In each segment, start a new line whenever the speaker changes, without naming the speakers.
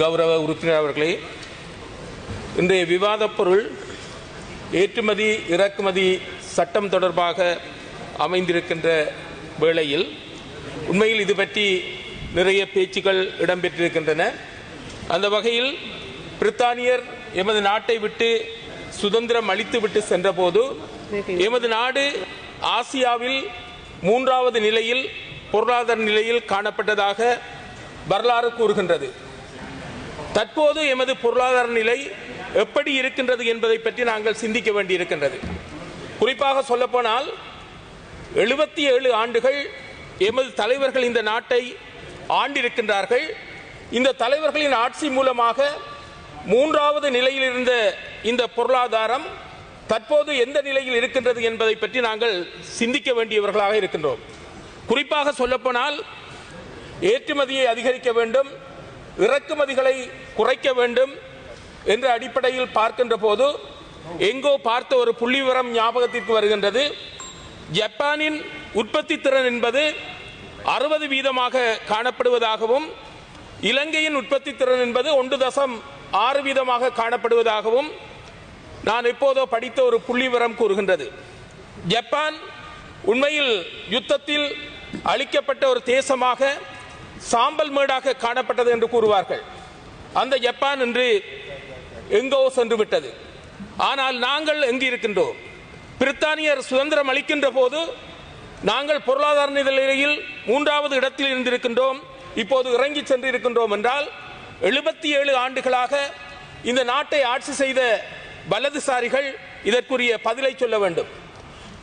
கௌரவ உறுப்பினர் அவர்களே இன்றைய விவாதப் பொருள் ஏற்றுமதி இறக்குமதி சட்டம் தொடர்பாக அமைந்திருக்கின்ற வேளையில் உண்மையில் இது பற்றி நிறைய பேச்சுக்கள் இடம்பெற்றிருக்கின்றன. அந்த வகையில் பிரித்தானியர் எமது நாட்டை விட்டு சுதந்திரம் அளித்துவிட்டு சென்றபோது எமது நாடு ஆசியாவில் மூன்றாவது நிலையில் பொருளாதார நிலையில் காணப்பட்டதாக வரலாறு கூறுகின்றது. தற்போது எமது பொருளாதார நிலை எப்படி இருக்கின்றது என்பதை பற்றி நாங்கள் சிந்திக்க வேண்டியிருக்கின்றது. குறிப்பாக சொல்லப்போனால் எழுபத்தி ஏழு ஆண்டுகள் எமது தலைவர்கள் இந்த நாட்டை ஆண்டிருக்கின்றார்கள். இந்த தலைவர்களின் ஆட்சி மூலமாக மூன்றாவது நிலையில் இருந்த இந்த பொருளாதாரம் தற்போது எந்த நிலையில் இருக்கின்றது என்பதை பற்றி நாங்கள் சிந்திக்க வேண்டியவர்களாக இருக்கின்றோம். குறிப்பாக சொல்லப்போனால் ஏற்றுமதியை அதிகரிக்க வேண்டும். இறக்குமதிகளை குறைக்க வேண்டும் என்ற அடிப்படையில் பார்க்கின்ற போது எங்கோ பார்த்த ஒரு புள்ளிவிவரம் ஞாபகத்திற்கு வருகின்றது. ஜப்பானின் உற்பத்தி திறன் என்பது அறுபது வீதமாக காணப்படுவதாகவும் இலங்கையின் உற்பத்தி திறன் என்பது ஒன்று தசம் ஆறு வீதமாக காணப்படுவதாகவும் நான் எப்போதோ படித்த ஒரு புள்ளிவிவரம் கூறுகின்றது. ஜப்பான் உண்மையில் யுத்தத்தில் அளிக்கப்பட்ட ஒரு தேசமாக சாம்பல் மேடாக காணப்பட்டது என்று கூறுவார்கள். அந்த ஜப்பான் இன்று எங்கோ சென்று விட்டது. ஆனால் நாங்கள் எங்கு இருக்கின்றோம்? பிரித்தானியர் சுதந்திரம் அளிக்கின்ற போது நாங்கள் பொருளாதார நிலையில் மூன்றாவது இடத்தில் இருந்திருக்கின்றோம். இப்போது இறங்கி சென்று இருக்கின்றோம் என்றால் எழுபத்தி ஏழு ஆண்டுகளாக இந்த நாட்டை ஆட்சி செய்த வலதுசாரிகள் இதற்குரிய பதிலை சொல்ல வேண்டும்.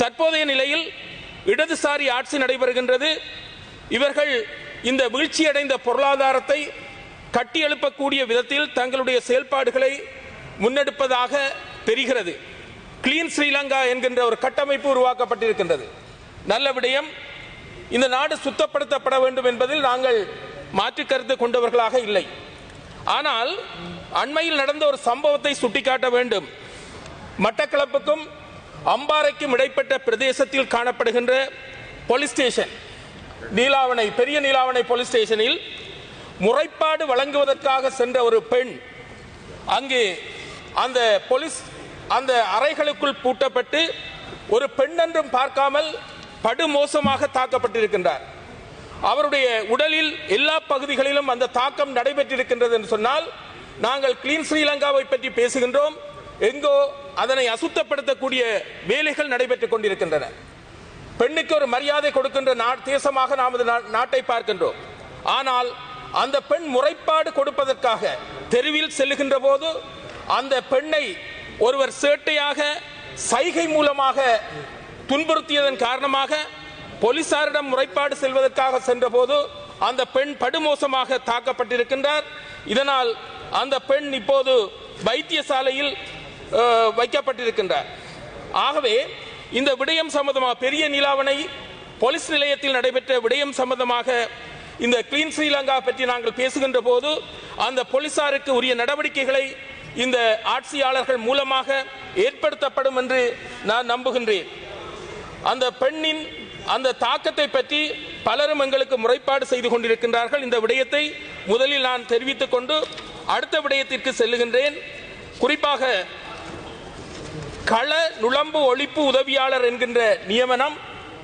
தற்போதைய நிலையில் இடதுசாரி ஆட்சி நடைபெறுகின்றது. இவர்கள் இந்த வீழ்ச்சியடைந்த பொருளாதாரத்தை கட்டியெழுப்பக்கூடிய விதத்தில் தங்களுடைய செயல்பாடுகளை முன்னெடுப்பதாக தெரிகிறது. கிளீன் ஸ்ரீலங்கா என்கின்ற ஒரு கட்டமைப்பு உருவாக்கப்பட்டிருக்கின்றது. நல்ல விடயம். இந்த நாடு சுத்தப்படுத்தப்பட வேண்டும் என்பதில் நாங்கள் மாற்று கருத்து கொண்டவர்களாக இல்லை. ஆனால் அண்மையில் நடந்த ஒரு சம்பவத்தை சுட்டிக்காட்ட வேண்டும். மட்டக்களப்புக்கும் அம்பாறைக்கும் இடைப்பட்ட பிரதேசத்தில் காணப்படுகின்ற போலீஸ் ஸ்டேஷன் நீலாவணை பெரிய நீலாவணை போலீஸ் ஸ்டேஷனில் முறைப்பாடு வழங்குவதற்காக சென்ற ஒரு பெண் அங்கு அந்த போலீஸ் அந்த அறைகளுக்குள் பூட்டப்பட்டு ஒரு பெண் என்றும் பார்க்காமல் படுமோசமாக தாக்கப்பட்டிருக்கின்றார். அவருடைய உடலில் எல்லா பகுதிகளிலும் அந்த தாக்கம் நடைபெற்றிருக்கின்றது என்று சொன்னால் நாங்கள் கிளீன் ஸ்ரீலங்காவை பற்றி பேசுகின்றோம். எங்கோ அதனை அசுத்தப்படுத்தக்கூடிய வேலைகள் நடைபெற்றுக் கொண்டிருக்கின்றன. பெண்ணுக்கு ஒரு மரியாதை கொடுக்கின்ற தேசமாக நமது நா- நாட்டை பார்க்கின்றோம். ஆனால் அந்த பெண் முறைப்பாடு கொடுப்பதற்காக தெருவில் செல்லுகின்ற போது அந்த பெண்ணை ஒருவர் சேட்டையாக சைகை மூலமாக துன்புறுத்தியதன் காரணமாக போலீசாரிடம் முறைப்பாடு செல்வதற்காக சென்றபோது அந்த பெண் படுமோசமாக தாக்கப்பட்டிருக்கின்றார். இதனால் அந்த பெண் இப்போது வைத்தியசாலையில் வைக்கப்பட்டிருக்கின்றார். ஆகவே இந்த விடயம் சம்பந்தமாக பெரிய நிலாவணை போலீஸ் நிலையத்தில் நடைபெற்ற விடயம் சம்பந்தமாக இந்த கிளீன் ஸ்ரீலங்கா பற்றி நாங்கள் பேசுகின்ற போது அந்த போலீசாருக்கு உரிய நடவடிக்கைகளை இந்த ஆட்சியாளர்கள் மூலமாக ஏற்படுத்தப்படும் என்று நான் நம்புகின்றேன். அந்த பெண்ணின் அந்த தாக்கத்தை பற்றி பலரும் எங்களுக்கு முறைப்பாடு செய்து கொண்டிருக்கின்றார்கள். இந்த விடயத்தை முதலில் நான் தெரிவித்துக் கொண்டு அடுத்த விடயத்திற்கு செல்லுகின்றேன். குறிப்பாக கள நுழம்பு ஒழிப்பு உதவியாளர் என்கின்ற நியமனம்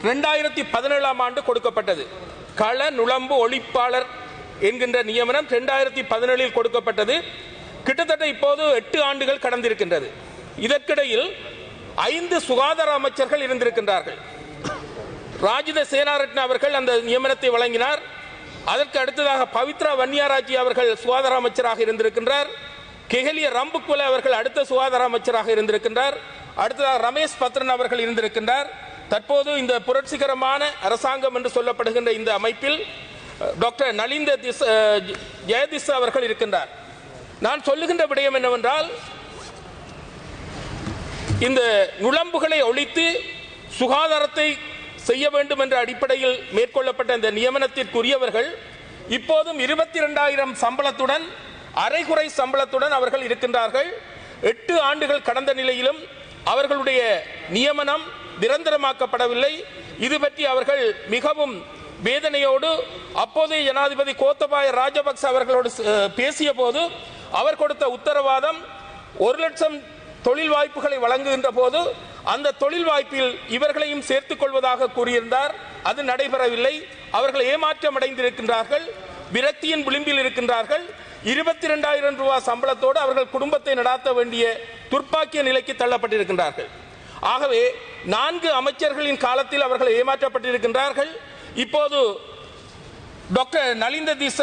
ரெண்டாயிரத்தி பதினேழாம் ஆண்டு கொடுக்கப்பட்டது. கள நுழம்பு ஒழிப்பாளர் என்கின்ற நியமனம் ரெண்டாயிரத்தி பதினேழில் கொடுக்கப்பட்டது. கிட்டத்தட்ட இப்போது எட்டு ஆண்டுகள் கடந்திருக்கின்றது. இதற்கிடையில் ஐந்து சுகாதார அமைச்சர்கள் இருந்திருக்கின்றார்கள். ராஜித சேனாரட்ன அவர்கள் அந்த நியமனத்தை வழங்கினார். அதற்கு அடுத்ததாக பவித்ரா வன்னியாராஜி அவர்கள் சுகாதார அமைச்சராக இருந்திருக்கின்றார். கெஹலிய ரம்புக்குல அவர்கள் அடுத்த சுகாதார அமைச்சராக இருந்திருக்கின்றார். அடுத்ததாக ரமேஷ் பத்ரன் அவர்கள் இருந்திருக்கின்றார். தற்போது இந்த புரட்சிகரமான அரசாங்கம் என்று சொல்லப்படுகின்ற இந்த அமைப்பில் டாக்டர் நலிந்த திஸ் ஜெயதிஸ் அவர்கள் இருக்கின்றார். நான் சொல்லுகின்ற விடயம் என்னவென்றால் இந்த நுழம்புகளை ஒழித்து சுகாதாரத்தை செய்ய வேண்டும் என்ற அடிப்படையில் மேற்கொள்ளப்பட்ட இந்த நியமனத்திற்குரியவர்கள் இப்போதும் இருபத்தி இரண்டாயிரம் சம்பளத்துடன் அரைகுறை சம்பளத்துடன் அவர்கள் இருக்கின்றார்கள். எட்டு ஆண்டுகள் கடந்த நிலையிலும் அவர்களுடைய நியமனம் நிரந்தரமாக்கப்படவில்லை. இது பற்றி அவர்கள் மிகவும் வேதனையோடு அப்போதைய ஜனாதிபதி கோத்தபாய ராஜபக்ச அவர்களோடு பேசிய போது அவர் கொடுத்த உத்தரவாதம் ஒரு லட்சம் தொழில் வாய்ப்புகளை வழங்குகின்ற போது அந்த தொழில் வாய்ப்பில் இவர்களையும் சேர்த்துக் கொள்வதாக கூறியிருந்தார். அது நடைபெறவில்லை. அவர்கள் ஏமாற்றம் அடைந்திருக்கின்றார்கள் விரக்தியின் விளிம்பில் இருக்கின்றார்கள். இருபத்தி இரண்டாயிரம் ரூபாய் சம்பளத்தோடு அவர்கள் குடும்பத்தை நடாத்த வேண்டிய துர்ப்பாக்கிய நிலைக்கு தள்ளப்பட்டிருக்கின்றார்கள். ஆகவே நான்கு அமைச்சர்களின் காலத்தில் அவர்கள் ஏமாற்றப்பட்டிருக்கின்றார்கள். இப்போது டாக்டர் நலிந்த திச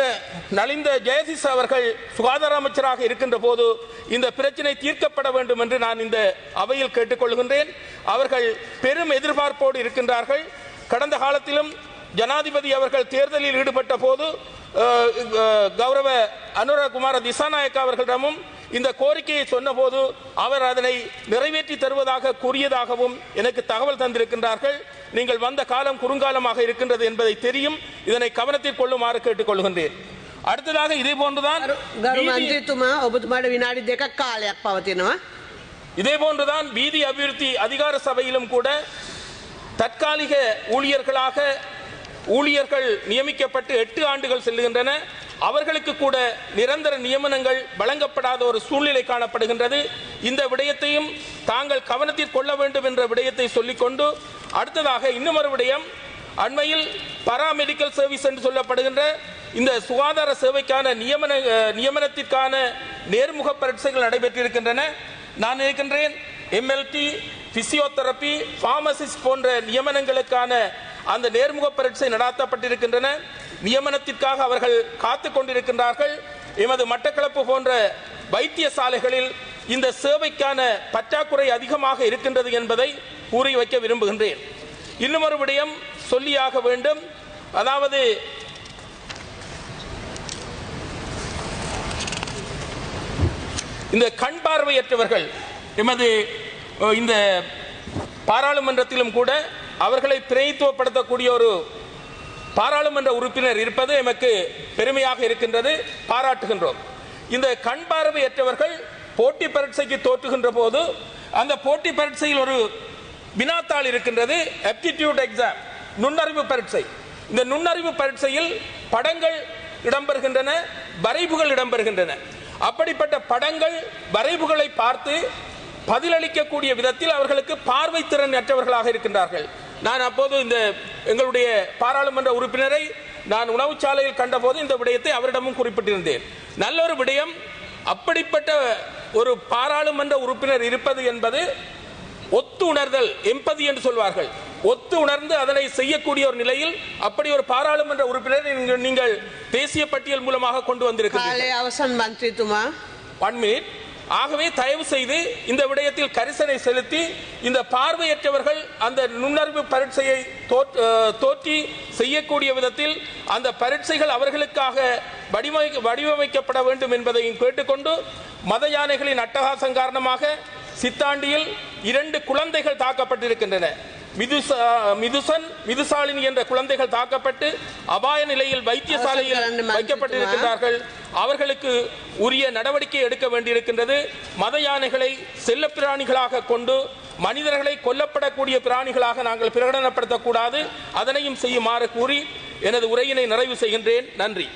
நலிந்த ஜெயதிச அவர்கள் சுகாதார அமைச்சராக இருக்கின்ற போது இந்த பிரச்சனை தீர்க்கப்பட வேண்டும் என்று நான் இந்த அவையில் கேட்டுக்கொள்கின்றேன். அவர்கள் பெரும் எதிர்பார்ப்போடு இருக்கின்றார்கள். கடந்த காலத்திலும் ஜனாதிபதி அவர்கள் தேர்தலில் ஈடுபட்ட போது கௌரவ அனுரகுமார திசாநாயக் அவர்களிடமும் இந்த கோரிக்கையை சொன்னபோது அவர் அதனை நிறைவேற்றி தருவதாக கூறியதாகவும் எனக்கு தகவல் தந்திருக்கின்றார்கள். நீங்கள் வந்த காலம் குறுங்காலமாக இருக்கின்றது என்பதை தெரியும். இதனை கவனத்தில் கொள்ளுமாறு கேட்டுக்கொள்கின்றேன். அடுத்ததாக இதே போன்றுதான்
வினாடி
இதே போன்றுதான் வீதி அபிவிருத்தி அதிகார சபையிலும் கூட தற்காலிக ஊழியர்களாக ஊழியர்கள் நியமிக்கப்பட்டு எட்டு ஆண்டுகள் செல்லுகின்றன. அவர்களுக்கு கூட நிரந்தர நியமனங்கள் வழங்கப்படாத ஒரு சூழ்நிலை காணப்படுகின்றது. இந்த விடயத்தையும் தாங்கள் கவனத்தில் கொள்ள வேண்டும் என்ற விடயத்தை சொல்லிக்கொண்டு அடுத்ததாக இன்னும் விடயம் அண்மையில் பராமெடிக்கல் சர்வீஸ் என்று சொல்லப்படுகின்ற இந்த சுகாதார சேவைக்கான நியமன நியமனத்திற்கான நேர்முக பரீட்சைகள் நடைபெற்றிருக்கின்றன. நான் நினைக்கின்றேன் எம்எல்டி பிசியோதெரபி ஃபார்மசிஸ்ட் போன்ற நியமனங்களுக்கான அந்த நேர்முக பரீட்சை நடாத்தப்பட்டிருக்கின்றன. நியமனத்திற்காக அவர்கள் காத்து கொண்டிருக்கின்றார்கள். எமது மட்டக்களப்பு போன்ற வைத்தியசாலைகளில் இந்த சேவைக்கான பற்றாக்குறை அதிகமாக இருக்கின்றது என்பதை கூறி வைக்க விரும்புகின்றேன். இன்னும் ஒரு விடயம் சொல்லியாக வேண்டும். அதாவது இந்த கண் பார்வையற்றவர்கள் எமது இந்த பாராளுமன்றத்திலும் கூட அவர்களை பிரதித்துவப்படுத்தக்கூடிய ஒரு பாராளுமன்ற உறுப்பினர் இருப்பது எமக்கு பெருமையாக இருக்கின்றது பாராட்டுகின்றோம். இந்த கண் பார்வையற்றவர்கள் போட்டி பரீட்சைக்கு தோற்றுகின்ற போது அந்த போட்டி பரீட்சையில் ஒரு வினாத்தாள் இருக்கின்றது aptitude எக்ஸாம் நுண்ணறிவு பரீட்சை. இந்த நுண்ணறிவு பரீட்சையில் படங்கள் இடம்பெறுகின்றன வரைவுகள் இடம்பெறுகின்றன. அப்படிப்பட்ட படங்கள் வரைவுகளை பார்த்து பதிலளிக்கக்கூடிய விதத்தில் அவர்களுக்கு பார்வை திறன் அற்றவர்களாக இருக்கின்றார்கள். நான் அப்போது இந்த எங்களுடைய பாராளுமன்ற உறுப்பினரை நான் உணவுச்சாலையில் கண்டபோது இந்த விடயத்தை அவரிடமும் குறிப்பிட்டிருந்தேன். நல்ல ஒரு விடயம். அப்படிப்பட்ட ஒரு பாராளுமன்ற உறுப்பினர் இருப்பது என்பது ஒத்து உணர்தல் எம்பதி என்று சொல்வார்கள். ஒத்து உணர்ந்து அதனை செய்யக்கூடிய ஒரு நிலையில் அப்படி ஒரு பாராளுமன்ற உறுப்பினர் நீங்கள் தேசிய பட்டியல் மூலமாக கொண்டு வந்திருக்கிறீர்கள். ஒன் மினிட் ஆகவே தயவு செய்து இந்த விடயத்தில் கரிசனை செலுத்தி இந்த பார்வையற்றவர்கள் அந்த நுண்ணறிவு பரீட்சையை தோற்றி செய்யக்கூடிய விதத்தில் அந்த பரீட்சைகள் அவர்களுக்காக வடிவமை வடிவமைக்கப்பட வேண்டும் என்பதையும் கேட்டுக்கொண்டு மத யானைகளின் அட்டகாசம் காரணமாக சித்தாண்டியில் இரண்டு குழந்தைகள் தாக்கப்பட்டிருக்கின்றன. மிதுச- மிதுசன் மிதுசாலினி என்ற குழந்தைகள் தாக்கப்பட்டு அபாய நிலையில் வைத்தியசாலையில் வைக்கப்பட்டிருக்கின்றார்கள். அவர்களுக்கு உரிய நடவடிக்கை எடுக்க வேண்டியிருக்கின்றது. மத யானைகளை செல்ல பிராணிகளாக கொண்டு மனிதர்களை கொல்லப்படக்கூடிய பிராணிகளாக நாங்கள் பிரகடனப்படுத்தக்கூடாது. அதனையும் செய்யுமாறு கூறி எனது உரையினை நிறைவு செய்கின்றேன். நன்றி.